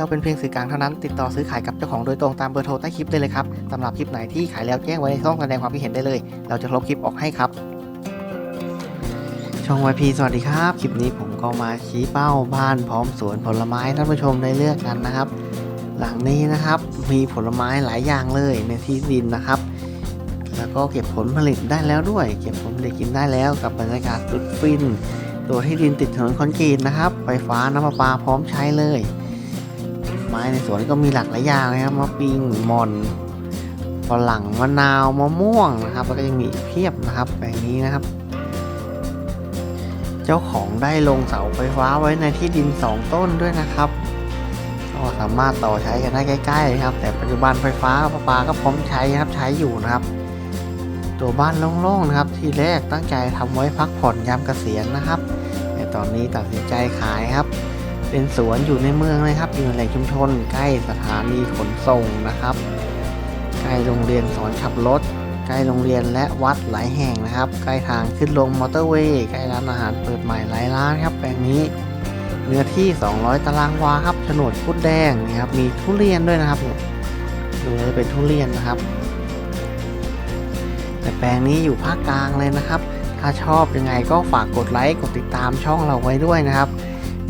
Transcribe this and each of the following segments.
เราเป็นเพียงสื่อกลางเท่านั้น ติดต่อซื้อขายกับเจ้าของโดยตรงตามเบอร์โทรใต้คลิปได้เลยครับสำหรับคลิปไหนที่ขายแล้วแจ้งไว้ในช่องแสดงความคิดเห็นได้เลย เราจะลบคลิปออกให้ครับ ช่องวายพีสวัสดีครับ คลิปนี้ผมก็มาชี้เป้าบ้านพร้อมสวนผลไม้ท่านผู้ชมได้เลือกกันนะครับ หลังนี้นะครับมีผลไม้หลายอย่างเลยในที่ดินนะครับแล้วก็เก็บผลผลิตได้แล้วด้วย เก็บผลผลิตกินได้แล้วกับบรรยากาศสุดฟิน ตัวที่ดินติดถนนคอนกรีตนะครับ ไฟฟ้าน้ำประปาพร้อมใช้เลย ไม้ในสวนก็มีหลากหลายอย่างนะครับมะปิงมอนฝรั่งมะนาวมะม่วงนะครับ แล้วก็ยังมีเพียบนะครับแปลงนี้นะครับ เจ้าของได้ลงเสาไฟฟ้าไว้ในที่ดิน 2 ต้นด้วยนะครับก็สามารถต่อใช้กันได้ใกล้ๆครับ แต่ปัจจุบันไฟฟ้าประปาก็พร้อมใช้นะครับใช้อยู่นะครับ ตัวบ้านโล่งๆนะครับ ที่แรกตั้งใจทำไว้พักผ่อนยามเกษียณนะครับแต่ตอนนี้ตัดสินใจขายครับ เป็นสวนอยู่ในเมืองเลยครับอยู่ในแหล่งชุมชน ใกล้สถานีขนส่งนะครับ ใกล้โรงเรียนสอนขับรถ ใกล้โรงเรียนและวัดหลายแห่งนะครับ ใกล้ทางขึ้นลงมอเตอร์เวย์ใกล้ร้านอาหารเปิดใหม่หลายร้านครับแปลงนี้เนื้อที่ 200 ตารางวาครับโฉนดพุดแดงนะครับ มีทุเรียนด้วยนะครับเนี่ยดูเลยเป็นทุเรียนนะครับ แต่แปลงนี้อยู่ภาคกลางเลยนะครับ ถ้าชอบยังไงก็ฝากกดไลค์ กดติดตามช่องเราไว้ด้วยนะครับ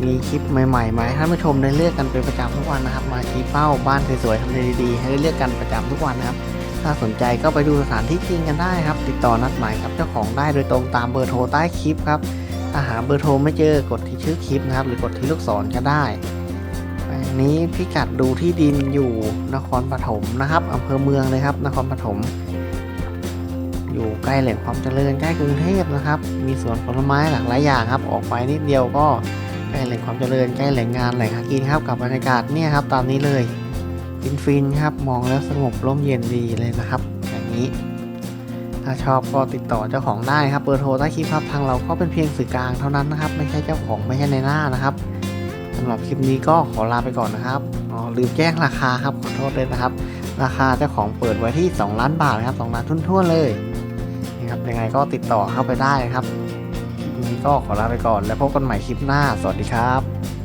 มีคลิปใหม่ๆมาให้ท่านผู้ชมได้เลือกกันเป็นประจำทุกวันนะครับ มาชี้เป้าบ้านสวยๆทำเลดีๆ ให้ได้เลือกกันประจำทุกวันนะครับ ถ้าสนใจก็ไปดูสถานที่จริงกันได้ครับ ติดต่อนัดหมายกับเจ้าของได้โดยตรงตามเบอร์โทรใต้คลิปครับถ้าหาเบอร์โทรไม่เจอกดที่ชื่อคลิปนะครับ หรือกดที่ลูกศรก็ได้แปลงนี้พิกัดดูที่ดินอยู่นครปฐมนะครับอำเภอเมืองเลยครับ นครปฐมอยู่ใกล้แหล่งความเจริญใกล้กรุงเทพนะครับ มีสวนผลไม้หลากหลายอย่างครับ ออกไปนิดเดียวก็ ใกล้แหล่งความเจริญใกล้แหล่งงานแหล่งหากินครับกับบรรยากาศเนี่ยครับตามนี้เลยฟินฟินๆครับมองแล้วสงบร่มเย็นดีเลยนะครับอย่างนี้ ถ้าชอบก็ติดต่อเจ้าของได้ครับเบอร์โทรใต้คลิปครับทางเราก็เป็นเพียงสื่อกลางเท่านั้นนะครับไม่ใช่เจ้าของไม่ใช่ในหน้านะครับสำหรับคลิปนี้ก็ขอลาไปก่อนนะครับอ๋อลืมแจ้งราคาครับขอโทษเลยนะครับ ราคาเจ้าของเปิดไว้ที่ 2 ล้านบาทนะครับ2ล้านทุ่นๆเลยนะครับยังไงก็ติดต่อเข้าไปได้ครับ ก็ขอลาไปก่อน แล้วพบกันใหม่คลิปหน้า สวัสดีครับ